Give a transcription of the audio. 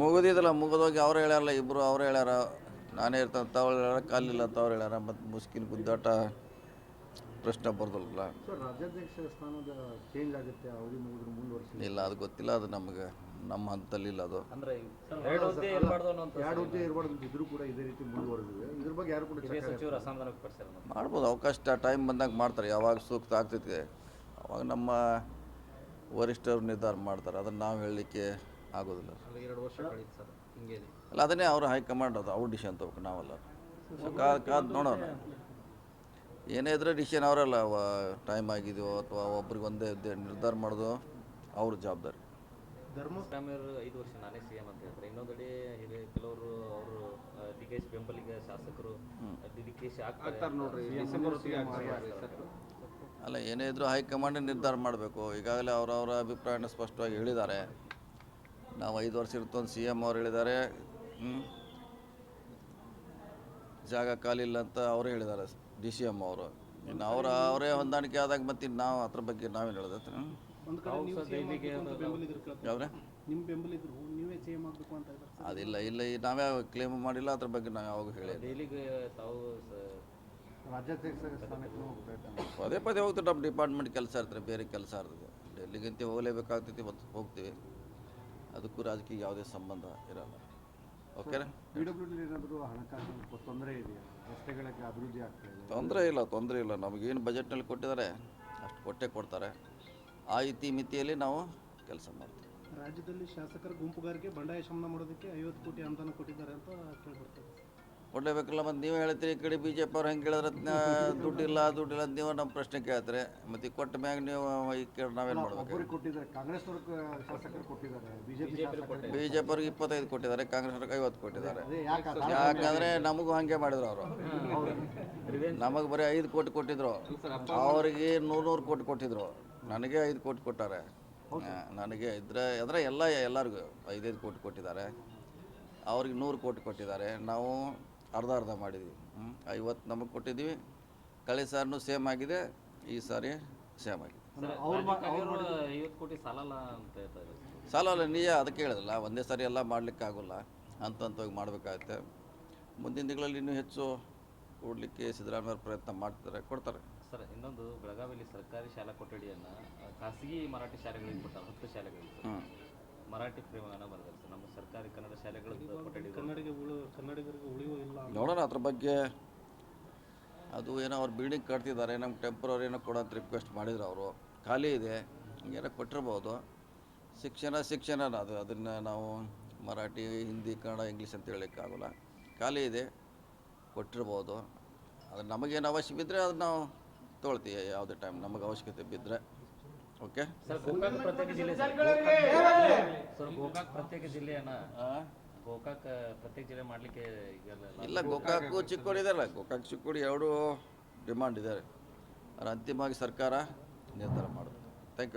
ಮುಗಿದಿದ್ದಲ್ಲ ಮುಗಿದೋಗಿ ಅವ್ರು ಹೇಳ್ಯಾರಲ್ಲ ಇಬ್ಬರು ಅವ್ರು ಹೇಳ್ಯಾರ ನಾನೇ ಇರ್ತಾನೆ ತವ್ರು ಹೇಳ್ಯಾರ ಕಾಲಿಲ್ಲ ಅಂತ ಅವ್ರು ಹೇಳ್ಯಾರ ಮತ್ತು ಮುಸ್ಕಿನ ಗುದ್ದಾಟ ಪ್ರಶ್ನೆ ಬರ್ದಲ್ಲ ಸರ್ ರಾಜ್ಯಾಧ್ಯಕ್ಷ ಸ್ಥಾನದ ಚೇಂಜ್ ಆಗುತ್ತೆ ಅವಧಿ ಮುಗಿದ್ರೆ ಮುಂದುವರಿಸಿ ಇಲ್ಲ ಅದು ಗೊತ್ತಿಲ್ಲ ಅದು ನಮಗೆ ನಮ್ಮ ಹಂತದಲ್ಲಿ ಇಲ್ಲ ಅದು. ಅಂದ್ರೆ ಎರಡು ಹುದ್ದೆ ಇರಬಾರ್ದು ಅನ್ನೋಂಥ ಎರಡು ಹುದ್ದೆ ಇರಬಾರ್ದು ಅಂತ ಇದ್ರೂ ಕೂಡ ಇದೇ ರೀತಿ ಮುಂದುವರೆದಿದೆ ಇದ್ರ ಬಗ್ಗೆ ಯಾರು ಕೂಡ ಹಿರಿಯ ಚರ್ಚೆ ಸಚಿವರು ಅಸಮಾಧಾನ ವ್ಯಕ್ತಪಡಿಸ್ಯಾರ ಮಾಡ್ಬೋದು ಅವಕಾಶ ಟೈಮ್ ಬಂದಾಗ ಮಾಡ್ತಾರೆ ಯಾವಾಗ ಸೂಕ್ತ ಆಗ್ತೈತಿ. ಅವಾಗ ನಮ್ಮ ವರಿಷ್ಠರು ನಿರ್ಧಾರ ಮಾಡ್ತಾರೆ ಅದನ್ನು ನಾವು ಹೇಳಲಿಕ್ಕೆ ಆಗೋದಿಲ್ಲ. ಎರಡು ವರ್ಷ ಕಳೀತು ಸರ್ ಹಿಂಗೆ ಅಲ್ಲ ಅದನ್ನೇ ಅವರು ಹೈಕಮಾಂಡ್ ಅದು ಅವ್ರ ಡಿಸಿಷನ್ ತಗೋಬೇಕು ನಾವಲ್ಲ. ಸೊ ಕಾದ್ ಕಾದ್ ನೋಡೋಣ. ಏನೇ ಇದ್ರೆ ಡಿಸಿಷನ್ ಅವರಲ್ಲ ಟೈಮ್ ಆಗಿದೆಯೋ ಅಥವಾ ಒಬ್ರಿಗೆ ಒಂದೇ ಇದ್ದೇ ನಿರ್ಧಾರ ಮಾಡೋದು ಅವ್ರ ಜವಾಬ್ದಾರಿ. ಸಿದ್ದರಾಮಯ್ಯರು ಐದು ವರ್ಷ ನಾನೇ ಸಿ ಎಂ ಅಂತ ಹೇಳ್ತಾರೆ. ಇನ್ನೊಂದೆಡೆ ಹಿರಿಯ ಕೆಲವರು ಅವರು ಡಿ ಕೆ ಶಿ ಬೆಂಬಲಿಗ ಶಾಸಕರು ಡಿ ಕೆ ಶಿ ಆಗ್ತಾರೆ. ನೋಡ್ರಿ ಡಿಸೆಂಬರ್ ಅಲ್ಲ ಏನೇ ಇದ್ರೂ ಹೈಕಮಾಂಡ್ ನಿರ್ಧಾರ ಮಾಡಬೇಕು. ಈಗಾಗಲೇ ಅವರವರ ಅಭಿಪ್ರಾಯನ ಸ್ಪಷ್ಟವಾಗಿ ಹೇಳಿದ್ದಾರೆ. ನಾವು ಐದು ವರ್ಷ ಇರ್ತೊಂದು ಸಿ ಎಂ ಅವ್ರು ಹೇಳಿದ್ದಾರೆ. ಜಾಗ ಖಾಲಿ ಇಲ್ಲ ಅಂತ ಅವರು ಹೇಳಿದ್ದಾರೆ ಡಿ ಸಿ ಎಂ ಅವರು. ಇನ್ನು ಅವರ ಅವರೇ ಹೊಂದಾಣಿಕೆ ಆದಾಗ ಮತ್ತೆ ಇನ್ನು ನಾವು ಅದ್ರ ಬಗ್ಗೆ ನಾವೇನು ಹೇಳೋದತ್ರ ಯಾವ್ರೆ? ಅದಿಲ್ಲ ಇಲ್ಲ ಈ ನಾವೇ ಕ್ಲೇಮ್ ಮಾಡಿಲ್ಲ ಅದ್ರ ಬಗ್ಗೆ ನಾವು ಯಾವಾಗ ಹೇಳಿ ಪದೇ ಪದೇ ಹೋಗ್ತೀವಿ ನಮ್ಮ ಡಿಪಾರ್ಟ್ಮೆಂಟ್ ಕೆಲಸ ಇರ್ತಾರೆ ಬೇರೆ ಕೆಲಸ ಇರ್ತದೆ. ಡೆಲ್ಲಿಗಂತ ಹೋಗಲೇಬೇಕಾಗ್ತೈತಿ ಮತ್ತು ಹೋಗ್ತೀವಿ. ಅದಕ್ಕೂ ರಾಜಕೀಯ ಯಾವುದೇ ಸಂಬಂಧ ಇರಲ್ಲ. ಓಕೆನಾ ಬಿ ಡಬ್ಲ್ಯೂ ಏನಾದರೂ ಹಣಕಾಸು ತೊಂದರೆ ಇದೆಯಾ? ರಸ್ತೆಗಳಿಗೆ ಅಭಿವೃದ್ಧಿ ಆಗ್ತಾ ಇದೆ. ತೊಂದರೆ ಇಲ್ಲ ತೊಂದರೆ ಇಲ್ಲ. ನಮಗೇನು ಬಜೆಟ್ನಲ್ಲಿ ಕೊಟ್ಟಿದ್ದಾರೆ? ಅಷ್ಟು ಕೊಟ್ಟೆ ಕೊಡ್ತಾರೆ. ಆ ಇತಿ ಮಿತಿಯಲ್ಲಿ ನಾವು ಕೆಲಸ ಮಾಡ್ತೀವಿ. ರಾಜ್ಯದಲ್ಲಿ ಶಾಸಕರ ಗುಂಪುಗಾರಿಕೆ ಬಂಡಾಯ ಶಮನ ಮಾಡೋದಕ್ಕೆ ಐವತ್ತು ಕೋಟಿ ಅನುದಾನ ಕೊಟ್ಟಿದ್ದಾರೆ ಅಂತ ಕೇಳ್ಬರ್ತದೆ. ಕೊಡಲೇಬೇಕಲ್ಲ ಮತ್ತು ನೀವೇ ಹೇಳ್ತೀರಿ ಈ ಕಡೆ ಬಿ ಜೆ ಪಿ ಅವ್ರು ಹೆಂಗೆ ಹೇಳಿದ್ರೆ ದುಡ್ಡಿಲ್ಲ ದುಡ್ಡಿಲ್ಲ ಅಂತ ನೀವು ನಮ್ಮ ಪ್ರಶ್ನೆ ಕೇಳ್ತಾರೆ. ಮತ್ತು ಕೊಟ್ಟ ಮ್ಯಾಗ ನೀವು ಈ ಕೇಳಿ ನಾವೇನು ಮಾಡಬೇಕು? ಬಿ ಜೆ ಪಿ ಅವ್ರಿಗೆ ಇಪ್ಪತ್ತೈದು ಕೊಟ್ಟಿದ್ದಾರೆ ಕಾಂಗ್ರೆಸ್ ಅವ್ರಿಗೆ ಐವತ್ತು ಕೊಟ್ಟಿದ್ದಾರೆ. ಯಾಕಂದರೆ ನಮಗೂ ಹಾಗೆ ಮಾಡಿದ್ರು ಅವರು. ನಮಗೆ ಬರೀ ಐದು ಕೋಟಿ ಕೊಟ್ಟಿದ್ರು. ಅವರಿಗೆ ನೂರು ನೂರು ಕೋಟಿ ಕೊಟ್ಟಿದ್ರು. ನನಗೆ ಐದು ಕೋಟಿ ಕೊಟ್ಟಾರೆ. ನನಗೆ ಇದ್ರೆ ಅಂದರೆ ಎಲ್ಲ ಎಲ್ಲರಿಗೂ ಐದೈದು ಕೋಟಿ ಕೊಟ್ಟಿದ್ದಾರೆ. ಅವ್ರಿಗೆ ನೂರು ಕೋಟಿ ಕೊಟ್ಟಿದ್ದಾರೆ. ನಾವು ಅರ್ಧ ಅರ್ಧ ಮಾಡಿದ್ವಿ. ಐವತ್ತು ನಮಗೆ ಕೊಟ್ಟಿದ್ದೀವಿ. ಕಳೆ ಸಾರಿನೂ ಸೇಮ್ ಆಗಿದೆ ಈ ಸಾರಿ ಸೇಮ್ ಆಗಿದೆ. ಸರ್, ರಾಜೀವ್ ಖರ್ಗೆ ಅವರು ಐವತ್ತು ಕೋಟಿ ಸಾಲಲ್ಲ ಅಂತ ಹೇಳ್ತಾರೆ ಸಾಲ ಅಲ್ಲ ನಿಜ ಅದಕ್ಕೆ ಹೇಳಿದಲ್ಲ ಒಂದೇ ಸಾರಿ ಎಲ್ಲ ಮಾಡಲಿಕ್ಕೆ ಆಗೋಲ್ಲ ಹಂತ ಹಂತವಾಗಿ ಮಾಡಬೇಕಾಗತ್ತೆ. ಮುಂದಿನ ದಿನಗಳಲ್ಲಿ ಇನ್ನೂ ಹೆಚ್ಚು ಕೊಡಲಿಕ್ಕೆ ಸಿದ್ದರಾಮಯ್ಯ ಪ್ರಯತ್ನ ಮಾಡ್ತಾರೆ ಕೊಡ್ತಾರೆ. ಸರ್ ಇನ್ನೊಂದು ಬೆಳಗಾವಿಯಲ್ಲಿ ಸರ್ಕಾರಿ ಶಾಲಾ ಕೊಠಡಿಯನ್ನು ಖಾಸಗಿ ಮರಾಠಿ ಶಾಲೆಗಳಿಗೆ ಕೊಟ್ಟಾರೆ ಹತ್ತು ಶಾಲೆಗಳಿಗೆ ಮರಾಠಿ ಪ್ರೇಮಗಾನ ಬರೆದಾರೆ ಸರ್. ನಮ್ಮ ಸರ್ಕಾರಿ ಕನ್ನಡ ಶಾಲೆಗಳ ಕೊಠಡಿ ಕನ್ನಡಿಗ ಉಳು ಕನ್ನಡಿಗರಿಗೆ ನೋಡೋಣ ಅದ್ರ ಬಗ್ಗೆ ಅದು ಏನೋ ಅವ್ರು ಬಿಲ್ಡಿಂಗ್ ಕಟ್ತಿದ್ದಾರೆ ನಮ್ಗೆ ಟೆಂಪ್ರವರಿ ಏನೋ ಕೊಡೋಂತ ರಿಕ್ವೆಸ್ಟ್ ಮಾಡಿದ್ರು ಅವರು. ಖಾಲಿ ಇದೆ ಏನೋ ಕೊಟ್ಟಿರ್ಬೋದು. ಶಿಕ್ಷಣ ಶಿಕ್ಷಣ ಅದು ಅದನ್ನು ನಾವು ಮರಾಠಿ ಹಿಂದಿ ಕನ್ನಡ ಇಂಗ್ಲೀಷ್ ಅಂತ ಹೇಳೋಕ್ಕಾಗಲ್ಲ ಖಾಲಿ ಇದೆ ಕೊಟ್ಟಿರ್ಬೋದು. ಅದು ನಮಗೇನು ಅವಶ್ಯ ಬಿದ್ದರೆ ಅದು ನಾವು ತೊಳ್ತೀವಿ ಯಾವುದೇ ಟೈಮ್ ನಮಗೆ ಅವಶ್ಯಕತೆ ಬಿದ್ದರೆ ಓಕೆ ಸರ್ ಪ್ರತ್ಯೇಕ ಜಿಲ್ಲೆ ಪ್ರತ್ಯೇಕ ಜಿಲ್ಲೆಯನ್ನ ಗೋಕಾಕ್ ಪ್ರತ್ಯೇಕ ಜಿಲ್ಲೆ ಮಾಡಲಿಕ್ಕೆ ಇಲ್ಲ, ಗೋಕಾಕು ಚಿಕ್ಕೋಡಿ ಇದಾರಲ್ಲ ಗೋಕಾಕ್ ಚಿಕ್ಕೋಡಿ ಎರಡು ಡಿಮಾಂಡ್ ಇದೆ ಅದು ಅಂತಿಮವಾಗಿ ಸರ್ಕಾರ ನಿರ್ಧಾರ ಮಾಡೋದು ಥ್ಯಾಂಕ್ ಯು